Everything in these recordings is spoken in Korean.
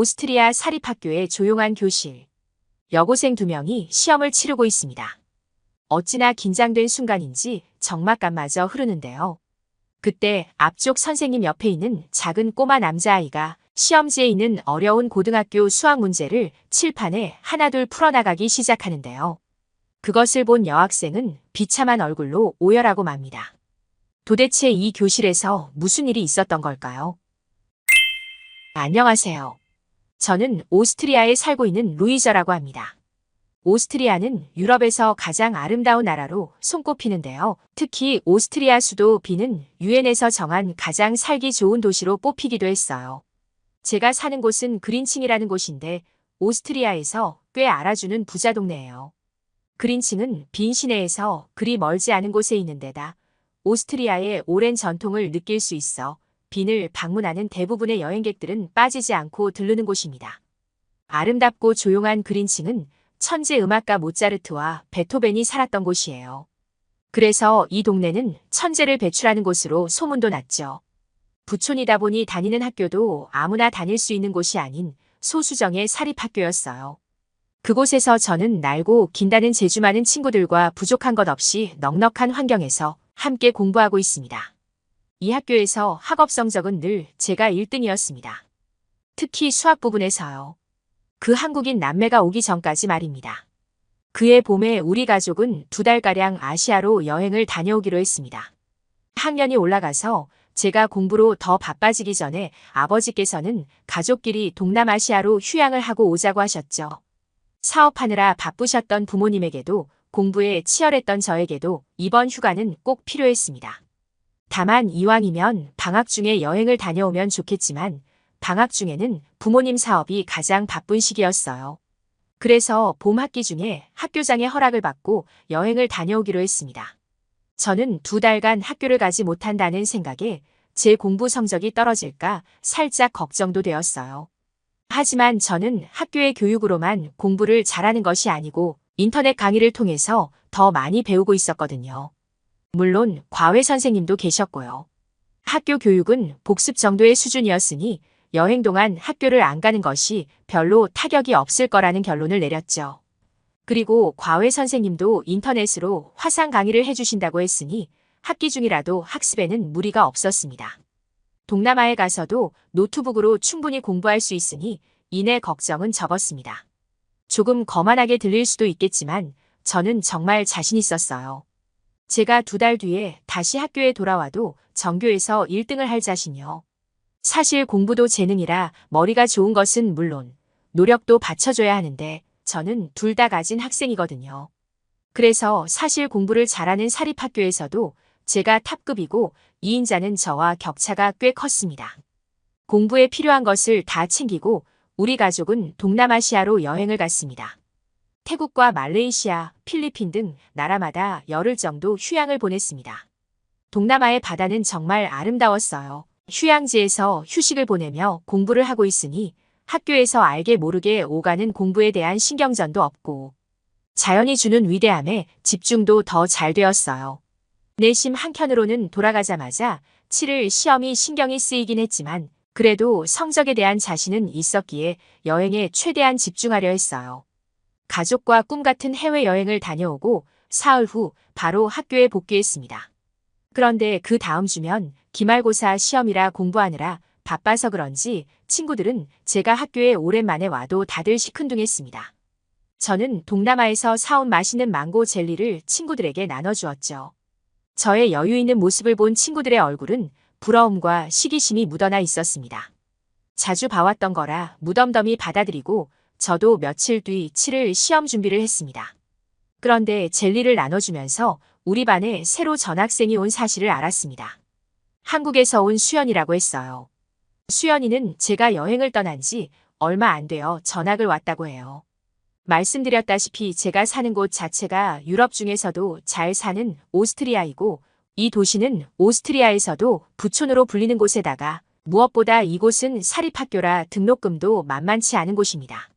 오스트리아 사립학교의 조용한 교실. 여고생 두 명이 시험을 치르고 있습니다. 어찌나 긴장된 순간인지 적막감마저 흐르는데요. 그때 앞쪽 선생님 옆에 있는 작은 꼬마 남자아이가 시험지에 있는 어려운 고등학교 수학 문제를 칠판에 하나둘 풀어나가기 시작하는데요. 그것을 본 여학생은 비참한 얼굴로 오열하고 맙니다. 도대체 이 교실에서 무슨 일이 있었던 걸까요? 안녕하세요. 저는 오스트리아에 살고 있는 루이저라고 합니다. 오스트리아는 유럽에서 가장 아름다운 나라로 손꼽히는데요. 특히 오스트리아 수도 비는 유엔에서 정한 가장 살기 좋은 도시로 뽑히기도 했어요. 제가 사는 곳은 그린칭이라는 곳인데 오스트리아에서 꽤 알아주는 부자 동네예요. 그린칭은 빈 시내에서 그리 멀지 않은 곳에 있는 데다 오스트리아의 오랜 전통을 느낄 수 있어 빈을 방문하는 대부분의 여행객들은 빠지지 않고 들르는 곳입니다. 아름답고 조용한 그린칭은 천재 음악가 모차르트와 베토벤이 살았던 곳이에요. 그래서 이 동네는 천재를 배출하는 곳으로 소문도 났죠. 부촌이다 보니 다니는 학교도 아무나 다닐 수 있는 곳이 아닌 소수정의 사립학교였어요. 그곳에서 저는 날고 긴다는 재주 많은 친구들과 부족한 것 없이 넉넉한 환경에서 함께 공부하고 있습니다. 이 학교에서 학업 성적은 늘 제가 1등이었습니다. 특히 수학 부분에서요. 그 한국인 남매가 오기 전까지 말입니다. 그해 봄에 우리 가족은 두 달가량 아시아로 여행을 다녀오기로 했습니다. 학년이 올라가서 제가 공부로 더 바빠지기 전에 아버지께서는 가족끼리 동남아시아로 휴양을 하고 오자고 하셨죠. 사업하느라 바쁘셨던 부모님에게도 공부에 치열했던 저에게도 이번 휴가는 꼭 필요했습니다. 다만 이왕이면 방학 중에 여행을 다녀오면 좋겠지만 방학 중에는 부모님 사업이 가장 바쁜 시기였어요. 그래서 봄 학기 중에 학교장의 허락을 받고 여행을 다녀오기로 했습니다. 저는 두 달간 학교를 가지 못한다는 생각에 제 공부 성적이 떨어질까 살짝 걱정도 되었어요. 하지만 저는 학교의 교육으로만 공부를 잘하는 것이 아니고 인터넷 강의를 통해서 더 많이 배우고 있었거든요. 물론 과외 선생님도 계셨고요. 학교 교육은 복습 정도의 수준이었으니 여행 동안 학교를 안 가는 것이 별로 타격이 없을 거라는 결론을 내렸죠. 그리고 과외 선생님도 인터넷으로 화상 강의를 해주신다고 했으니 학기 중이라도 학습에는 무리가 없었습니다. 동남아에 가서도 노트북으로 충분히 공부할 수 있으니 이내 걱정은 접었습니다. 조금 거만하게 들릴 수도 있겠지만 저는 정말 자신 있었어요. 제가 두 달 뒤에 다시 학교에 돌아와도 전교에서 1등을 할 자신이요. 사실 공부도 재능이라 머리가 좋은 것은 물론 노력도 받쳐줘야 하는데 저는 둘 다 가진 학생이거든요. 그래서 사실 공부를 잘하는 사립학교에서도 제가 탑급이고 2인자는 저와 격차가 꽤 컸습니다. 공부에 필요한 것을 다 챙기고 우리 가족은 동남아시아로 여행을 갔습니다. 태국과 말레이시아, 필리핀 등 나라마다 열흘 정도 휴양을 보냈습니다. 동남아의 바다는 정말 아름다웠어요. 휴양지에서 휴식을 보내며 공부를 하고 있으니 학교에서 알게 모르게 오가는 공부에 대한 신경전도 없고 자연이 주는 위대함에 집중도 더 잘 되었어요. 내심 한켠으로는 돌아가자마자 7일 시험이 신경이 쓰이긴 했지만 그래도 성적에 대한 자신은 있었기에 여행에 최대한 집중하려 했어요. 가족과 꿈 같은 해외여행을 다녀오고 사흘 후 바로 학교에 복귀했습니다. 그런데 그 다음 주면 기말고사 시험이라 공부하느라 바빠서 그런지 친구들은 제가 학교에 오랜만에 와도 다들 시큰둥했습니다. 저는 동남아에서 사온 맛있는 망고 젤리를 친구들에게 나눠주었죠. 저의 여유 있는 모습을 본 친구들의 얼굴은 부러움과 시기심이 묻어나 있었습니다. 자주 봐왔던 거라 무덤덤이 받아들이고 저도 며칠 뒤 7일 시험 준비를 했습니다. 그런데 젤리를 나눠주면서 우리 반에 새로 전학생이 온 사실을 알았습니다. 한국에서 온 수연이라고 했어요. 수연이는 제가 여행을 떠난 지 얼마 안 되어 전학을 왔다고 해요. 말씀드렸다시피 제가 사는 곳 자체가 유럽 중에서도 잘 사는 오스트리아이고 이 도시는 오스트리아에서도 부촌으로 불리는 곳에다가 무엇보다 이곳은 사립학교라 등록금도 만만치 않은 곳입니다.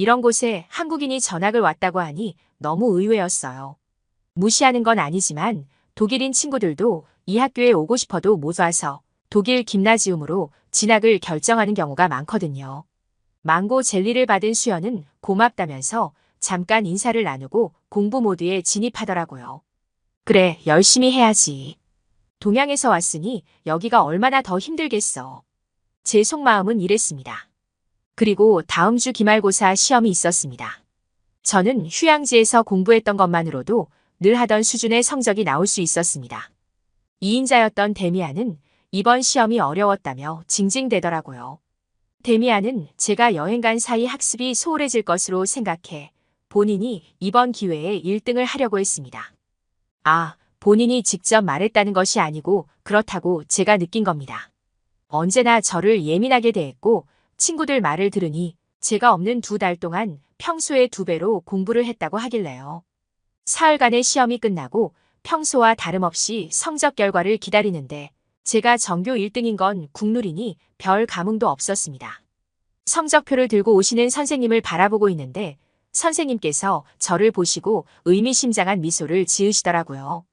이런 곳에 한국인이 전학을 왔다고 하니 너무 의외였어요. 무시하는 건 아니지만 독일인 친구들도 이 학교에 오고 싶어도 못 와서 독일 김나지움으로 진학을 결정하는 경우가 많거든요. 망고 젤리를 받은 수연은 고맙다면서 잠깐 인사를 나누고 공부 모드에 진입하더라고요. 그래, 열심히 해야지. 동양에서 왔으니 여기가 얼마나 더 힘들겠어. 제 속마음은 이랬습니다. 그리고 다음 주 기말고사 시험이 있었습니다. 저는 휴양지에서 공부했던 것만으로도 늘 하던 수준의 성적이 나올 수 있었습니다. 2인자였던 데미안은 이번 시험이 어려웠다며 징징대더라고요. 데미안은 제가 여행 간 사이 학습이 소홀해질 것으로 생각해 본인이 이번 기회에 1등을 하려고 했습니다. 아, 본인이 직접 말했다는 것이 아니고 그렇다고 제가 느낀 겁니다. 언제나 저를 예민하게 대했고 친구들 말을 들으니 제가 없는 두 달 동안 평소의 두 배로 공부를 했다고 하길래요. 사흘간의 시험이 끝나고 평소와 다름없이 성적 결과를 기다리는데 제가 전교 1등인 건 국룰이니 별 감흥도 없었습니다. 성적표를 들고 오시는 선생님을 바라보고 있는데 선생님께서 저를 보시고 의미심장한 미소를 지으시더라고요.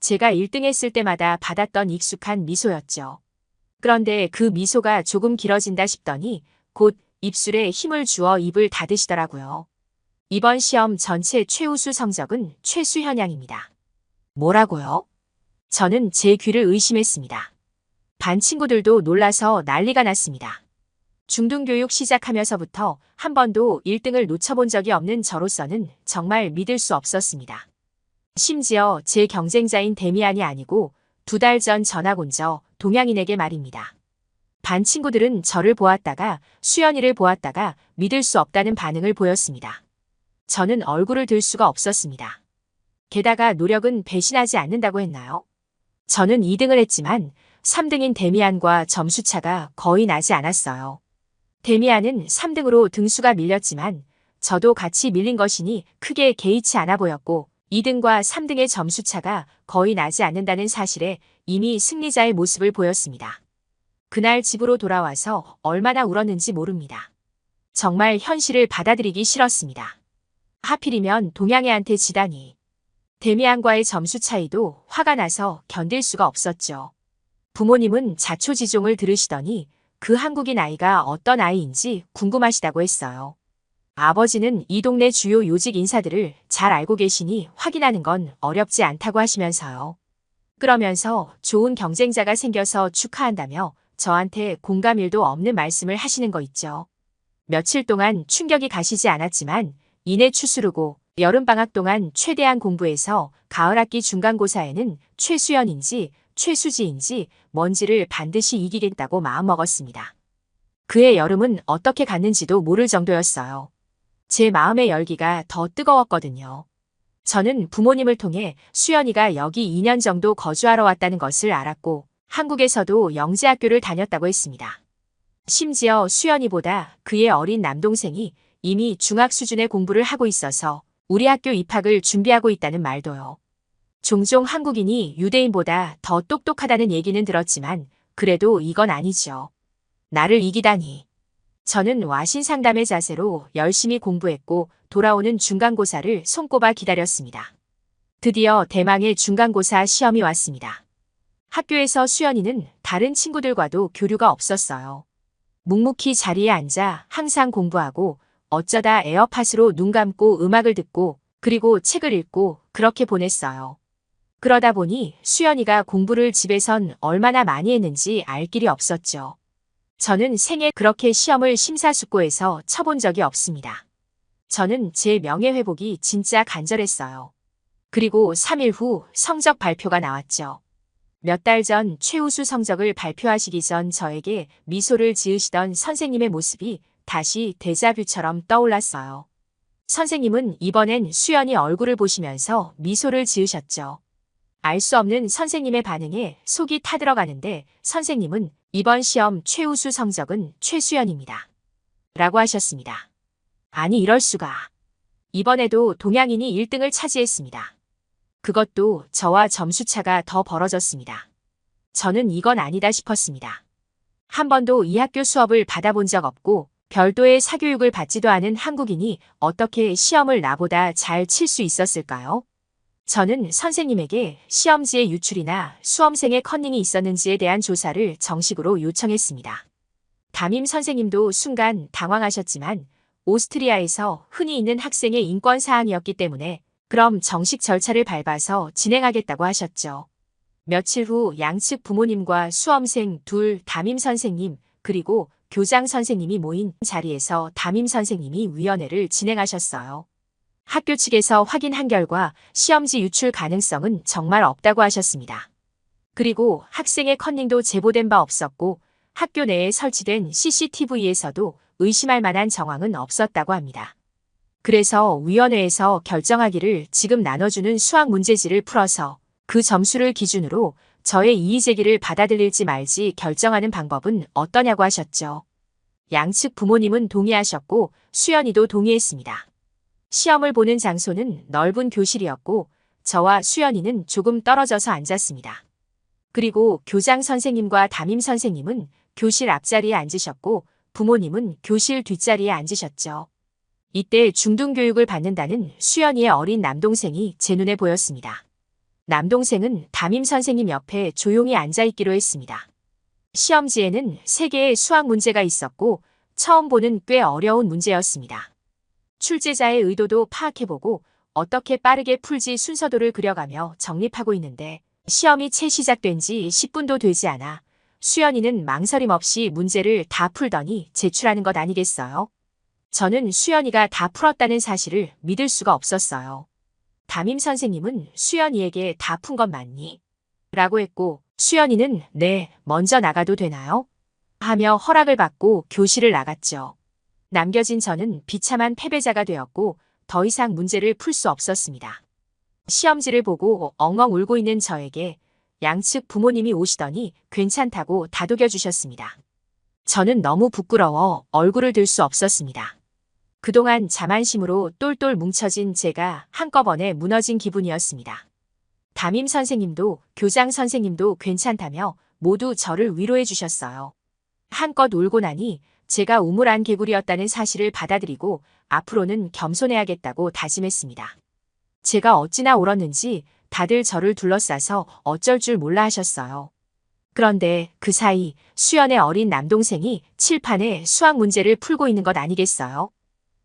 제가 1등 했을 때마다 받았던 익숙한 미소였죠. 그런데 그 미소가 조금 길어진다 싶더니 곧 입술에 힘을 주어 입을 닫으시더라고요. 이번 시험 전체 최우수 성적은 최수 현양입니다. 뭐라고요? 저는 제 귀를 의심했습니다. 반 친구들도 놀라서 난리가 났습니다. 중등교육 시작하면서부터 한 번도 1등을 놓쳐본 적이 없는 저로서는 정말 믿을 수 없었습니다. 심지어 제 경쟁자인 데미안이 아니고 두 달 전 전학 온 저 동양인에게 말입니다. 반 친구들은 저를 보았다가 수연이를 보았다가 믿을 수 없다는 반응을 보였습니다. 저는 얼굴을 들 수가 없었습니다. 게다가 노력은 배신하지 않는다고 했나요? 저는 2등을 했지만 3등인 데미안과 점수차가 거의 나지 않았어요. 데미안은 3등으로 등수가 밀렸지만 저도 같이 밀린 것이니 크게 개의치 않아 보였고 2등과 3등의 점수차가 거의 나지 않는다는 사실에 이미 승리자의 모습을 보였습니다. 그날 집으로 돌아와서 얼마나 울었는지 모릅니다. 정말 현실을 받아들이기 싫었습니다. 하필이면 동양애한테 지다니. 데미안과의 점수 차이도 화가 나서 견딜 수가 없었죠. 부모님은 자초지종을 들으시더니 그 한국인 아이가 어떤 아이인지 궁금하시다고 했어요. 아버지는 이 동네 주요 요직 인사들을 잘 알고 계시니 확인하는 건 어렵지 않다고 하시면서요. 그러면서 좋은 경쟁자가 생겨서 축하한다며 저한테 공감일도 없는 말씀을 하시는 거 있죠. 며칠 동안 충격이 가시지 않았지만 이내 추스르고 여름방학 동안 최대한 공부해서 가을학기 중간고사에는 최수연인지 최수지인지 뭔지를 반드시 이기겠다고 마음먹었습니다. 그의 여름은 어떻게 갔는지도 모를 정도였어요. 제 마음의 열기가 더 뜨거웠거든요. 저는 부모님을 통해 수연이가 여기 2년 정도 거주하러 왔다는 것을 알았고 한국에서도 영재학교를 다녔다고 했습니다. 심지어 수연이보다 그의 어린 남동생이 이미 중학 수준의 공부를 하고 있어서 우리 학교 입학을 준비하고 있다는 말도요. 종종 한국인이 유대인보다 더 똑똑하다는 얘기는 들었지만 그래도 이건 아니죠. 나를 이기다니. 저는 와신 상담의 자세로 열심히 공부했고 돌아오는 중간고사를 손꼽아 기다렸습니다. 드디어 대망의 중간고사 시험이 왔습니다. 학교에서 수연이는 다른 친구들과도 교류가 없었어요. 묵묵히 자리에 앉아 항상 공부하고 어쩌다 에어팟으로 눈 감고 음악을 듣고 그리고 책을 읽고 그렇게 보냈어요. 그러다 보니 수연이가 공부를 집에선 얼마나 많이 했는지 알 길이 없었죠. 저는 생애 그렇게 시험을 심사숙고해서 쳐본 적이 없습니다. 저는 제 명예회복이 진짜 간절했어요. 그리고 3일 후 성적 발표가 나왔죠. 몇 달 전 최우수 성적을 발표하시기 전 저에게 미소를 지으시던 선생님의 모습이 다시 데자뷰처럼 떠올랐어요. 선생님은 이번엔 수연이 얼굴을 보시면서 미소를 지으셨죠. 알 수 없는 선생님의 반응에 속이 타들어가는데 선생님은 이번 시험 최우수 성적은 최수연입니다. 라고 하셨습니다. 아니 이럴 수가. 이번에도 동양인이 1등을 차지했습니다. 그것도 저와 점수차가 더 벌어졌습니다. 저는 이건 아니다 싶었습니다. 한 번도 이 학교 수업을 받아본 적 없고 별도의 사교육을 받지도 않은 한국인이 어떻게 시험을 나보다 잘 칠 수 있었을까요? 저는 선생님에게 시험지의 유출이나 수험생의 컨닝이 있었는지에 대한 조사를 정식으로 요청했습니다. 담임 선생님도 순간 당황하셨지만 오스트리아에서 흔히 있는 학생의 인권 사항이었기 때문에 그럼 정식 절차를 밟아서 진행하겠다고 하셨죠. 며칠 후 양측 부모님과 수험생 둘 담임 선생님 그리고 교장 선생님이 모인 자리에서 담임 선생님이 위원회를 진행하셨어요. 학교 측에서 확인한 결과 시험지 유출 가능성은 정말 없다고 하셨습니다. 그리고 학생의 컨닝도 제보된 바 없었고 학교 내에 설치된 CCTV에서도 의심할 만한 정황은 없었다고 합니다. 그래서 위원회에서 결정하기를 지금 나눠주는 수학 문제지를 풀어서 그 점수를 기준으로 저의 이의 제기를 받아들일지 말지 결정하는 방법은 어떠냐고 하셨죠. 양측 부모님은 동의하셨고 수연이도 동의했습니다. 시험을 보는 장소는 넓은 교실이었고 저와 수연이는 조금 떨어져서 앉았습니다. 그리고 교장 선생님과 담임 선생님은 교실 앞자리에 앉으셨고 부모님은 교실 뒷자리에 앉으셨죠. 이때 중등교육을 받는다는 수연이의 어린 남동생이 제 눈에 보였습니다. 남동생은 담임 선생님 옆에 조용히 앉아있기로 했습니다. 시험지에는 세 개의 수학 문제가 있었고 처음 보는 꽤 어려운 문제였습니다. 출제자의 의도도 파악해보고 어떻게 빠르게 풀지 순서도를 그려가며 정립하고 있는데 시험이 채 시작된 지 10분도 되지 않아 수연이는 망설임 없이 문제를 다 풀더니 제출하는 것 아니겠어요? 저는 수연이가 다 풀었다는 사실을 믿을 수가 없었어요. 담임 선생님은 수연이에게 다 푼 건 맞니? 라고 했고 수연이는 네, 먼저 나가도 되나요? 하며 허락을 받고 교실을 나갔죠. 남겨진 저는 비참한 패배자가 되었고 더 이상 문제를 풀 수 없었습니다. 시험지를 보고 엉엉 울고 있는 저에게 양측 부모님이 오시더니 괜찮다고 다독여 주셨습니다. 저는 너무 부끄러워 얼굴을 들 수 없었습니다. 그동안 자만심으로 똘똘 뭉쳐진 제가 한꺼번에 무너진 기분이었습니다. 담임 선생님도 교장 선생님도 괜찮다며 모두 저를 위로해 주셨어요. 한껏 울고 나니 제가 우물 안 개구리였다는 사실을 받아들이고 앞으로는 겸손해야겠다고 다짐했습니다. 제가 어찌나 울었는지 다들 저를 둘러싸서 어쩔 줄 몰라 하셨어요. 그런데 그 사이 수연의 어린 남동생이 칠판에 수학 문제를 풀고 있는 것 아니겠어요?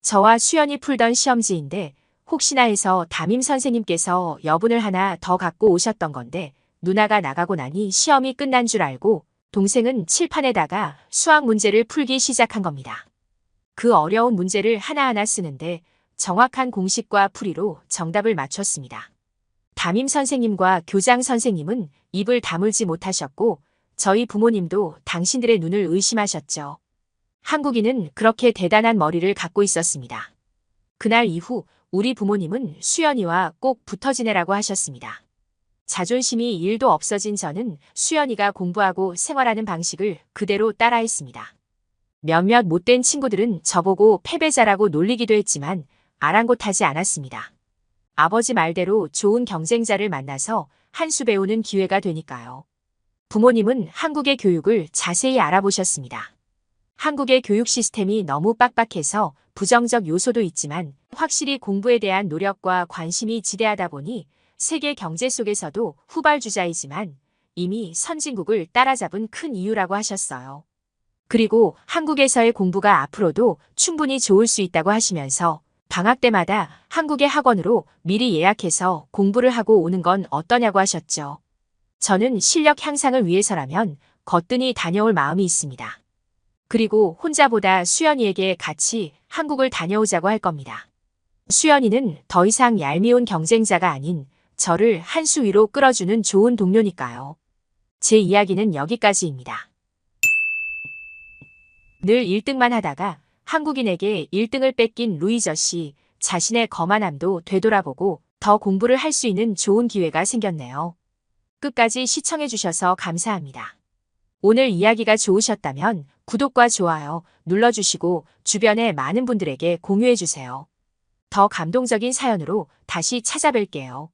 저와 수연이 풀던 시험지인데 혹시나 해서 담임 선생님께서 여분을 하나 더 갖고 오셨던 건데 누나가 나가고 나니 시험이 끝난 줄 알고 동생은 칠판에다가 수학 문제를 풀기 시작한 겁니다. 그 어려운 문제를 하나하나 쓰는데 정확한 공식과 풀이로 정답을 맞췄습니다. 담임 선생님과 교장 선생님은 입을 다물지 못하셨고 저희 부모님도 당신들의 눈을 의심하셨죠. 한국인은 그렇게 대단한 머리를 갖고 있었습니다. 그날 이후 우리 부모님은 수연이와 꼭 붙어 지내라고 하셨습니다. 자존심이 일도 없어진 저는 수연이가 공부하고 생활하는 방식을 그대로 따라했습니다. 몇몇 못된 친구들은 저보고 패배자라고 놀리기도 했지만 아랑곳하지 않았습니다. 아버지 말대로 좋은 경쟁자를 만나서 한 수 배우는 기회가 되니까요. 부모님은 한국의 교육을 자세히 알아보셨습니다. 한국의 교육 시스템이 너무 빡빡해서 부정적 요소도 있지만 확실히 공부에 대한 노력과 관심이 지대하다 보니 세계 경제 속에서도 후발주자이지만 이미 선진국을 따라잡은 큰 이유라고 하셨어요. 그리고 한국에서의 공부가 앞으로도 충분히 좋을 수 있다고 하시면서 방학 때마다 한국의 학원으로 미리 예약해서 공부를 하고 오는 건 어떠냐고 하셨죠. 저는 실력 향상을 위해서라면 거뜬히 다녀올 마음이 있습니다. 그리고 혼자보다 수연이에게 같이 한국을 다녀오자고 할 겁니다. 수연이는 더 이상 얄미운 경쟁자가 아닌 저를 한 수 위로 끌어주는 좋은 동료니까요. 제 이야기는 여기까지입니다. 늘 1등만 하다가 한국인에게 1등을 뺏긴 루이저 씨 자신의 거만함도 되돌아보고 더 공부를 할 수 있는 좋은 기회가 생겼네요. 끝까지 시청해주셔서 감사합니다. 오늘 이야기가 좋으셨다면 구독과 좋아요 눌러주시고 주변의 많은 분들에게 공유해주세요. 더 감동적인 사연으로 다시 찾아뵐게요.